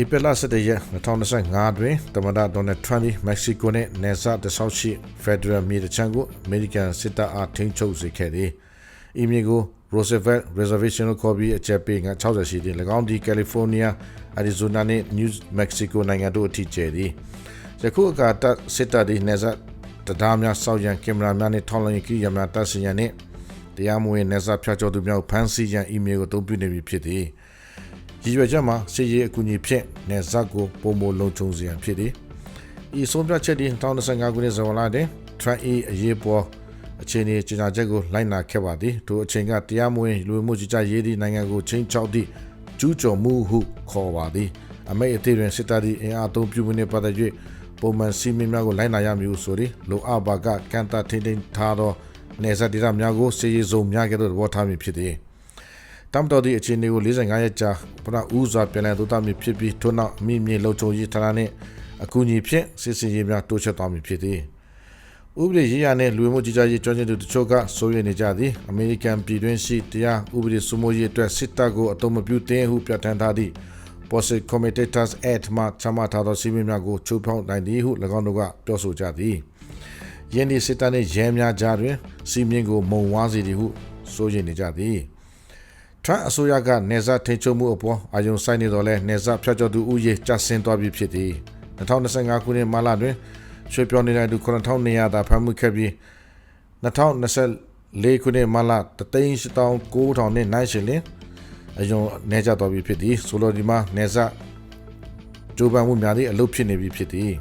ဧပြီလ17ရက်2025တွင်တမန်တော်ဒေါ်နယ်ထရန့်သည်မက္ကဆီကိုနှင့်နယ်စပ်တဆောက်ရှိဖက်ဒရယ်မြေတချမ်းကိုအမေရိကန်စစ်တပ်အားထိန်းချုပ်စေခဲ့သည်။ဤမြေကို Roosevelt Reservation ကိုခေါ်ပြီးအကြက်ပေးငါ60ရှိသည်။၎င်းသည်ကယ်လီဖိုးနီးယား၊အရီဇိုနာနှင့်နယူးမက္ကဆီကိုနိုင်ငံတို့အထိကျယ်သည်။ယခုအခါတပ်စစ်တပ်သည်နယ်စပ်တရားများစောက်ရန်ကင်မရာများနှင့်ထောက်လှမ်းရေးကိရိယာများတပ်ဆင်ရန်နှင့်တရားမဝင်နယ်စပ်ဖြတ်ကျော်သူများကိုဖမ်းဆီးရန်အီးမေးလ်ကိုအသုံးပြုနေပြီဖြစ်သည်။ ရည်ရွယ်ချက်မှာစစ်ရေးအကူအညီဖြင့်နယ်စပ်ကိုပုံမလုံခြုံစေရန်ဖြစ်သည်။ဤဆုံးဖြတ်ချက်ဒီ2025ခုနှစ်ဇွန်လတွင် Trump ၏အရေးပေါ်အခြေအနေကြေညာချက်ကိုလိုက်နာခဲ့ပါသည်။ထိုအချိန်ကတရားမဝင်လူဝင်မှုကြီးကြပ်ရေးသည့်နိုင်ငံကိုချင်းချောက်သည့်ကျူးကျော်မှုဟုခေါ်ပါသည်။အမိတ်အသေးတွင်စစ်တပ်သည်အင်အားသုံးပြုမှုနှင့်ပတ်သက်၍ပုံမှန်စီမင်းများကိုလိုက်နာရမည်ဟုဆိုသည်။လိုအပ်ပါကကန်တာထင်းထင်းထားသောနယ်စပ်ဒေသများကိုစစ်ရေးစုံများကဲ့သို့သဘောထားမည်ဖြစ်သည်။ တမ်တော်ဒီအခြေအနေကို45ရက်ကြာပထဦးစွာပြန်လည်သို့သမည်ဖြစ်ပြီးထို့နောက်အမိမြေလုံခြုံရေးဌာနနှင့်အကူအညီဖြင့်စစ်စင်ရေးများတိုးချဲ့သွားမည်ဖြစ်သည်ဥပဒေရေးရာနှင့်လူဝင်မှုကြီးကြပ်ရေးကျွမ်းကျင်သူတချို့ကဆိုရနေကြသည်အမေရိကန်ပြည်တွင်းရှိတရားဥပဒေစိုးမိုးရေးအတွက်စစ်တပ်ကိုအတုံးမပြုသင့်ဟုပြဋ္ဌာန်းထားသည့် Posse Comitatus Act မှချမှတ်ထားသောစီမင်းများကိုချိုးဖောက်နိုင်သည်ဟု၎င်းတို့ကပြောဆိုကြသည်ယင်းဒီစစ်တပ်နှင့်ရဲများကြားတွင်စီမင်းကိုမုံဝါးစေသည်ဟုဆိုရနေကြသည် ထရန့်အစိုးရကနေဇာထိန်ချုပ်မှုအပေါ်အာယုံဆိုင်နေတော့လဲနေဇာဖျက်ကျော်သူဥယေကျဆင်းသွားပြီဖြစ်သည်2025ခုနှစ်မလတွင်ရွှေပြောင်းနေတဲ့သူ9200တာဖမ်းမှုခဲ့ပြီး2024ခုနှစ်မလ3,900နဲ့နိုင်ရှင်လင်အယုံနေကြတော့ပြီဖြစ်သည်ဆိုလိုဒီမှာနေဇာဂျိုးပန်မှုများသည့်အလုပ်ဖြစ်နေပြီဖြစ်သည်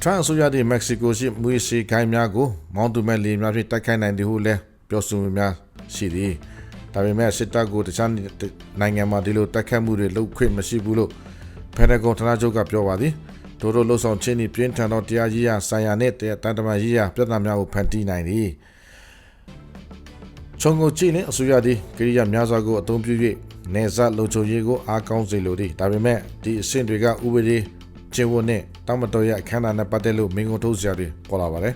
ထရန့်အစိုးရသည့်မက္ကဆီကိုရှိမွေးစီခိုင်းများကိုမောင်းသူမဲ့လေများဖြင့်တိုက်ခိုက်နိုင်သည်ဟုလည်းပြောဆိုမှုများရှိသည် ဒါပေမဲ့စစ်တပ်ကိုတခြားနိုင်ငံမှာဒီလိုတိုက်ခိုက်မှုတွေလုပ်ခွင့်မရှိဘူးလို့ဖက်ဒရယ်ဌာနချုပ်ကပြောပါသည်တို့တို့လှုပ်ဆောင်ခြင်းဤပြင်းထန်သောတရားရေးရာဆိုင်ရာနှင့်တရားတန်တမာရေးရာပြဿနာများကိုဖန်တီးနိုင်သည်ချုံကိုကြည့်ရင်အစိုးရသည်ကိရိယာများစွာကိုအသုံးပြု၍နေဇလုံချုံရေးကိုအားကောင်းစေလိုသည်ဒါပေမဲ့ဒီအဆင့်တွေကဥပဒေကျင့်ဝတ်နဲ့တောင်းမတော်ရအခမ်းအနားနဲ့ပတ်သက်လို့မင်းကုန်းထုတ်စရာတွေပေါ်လာပါတယ်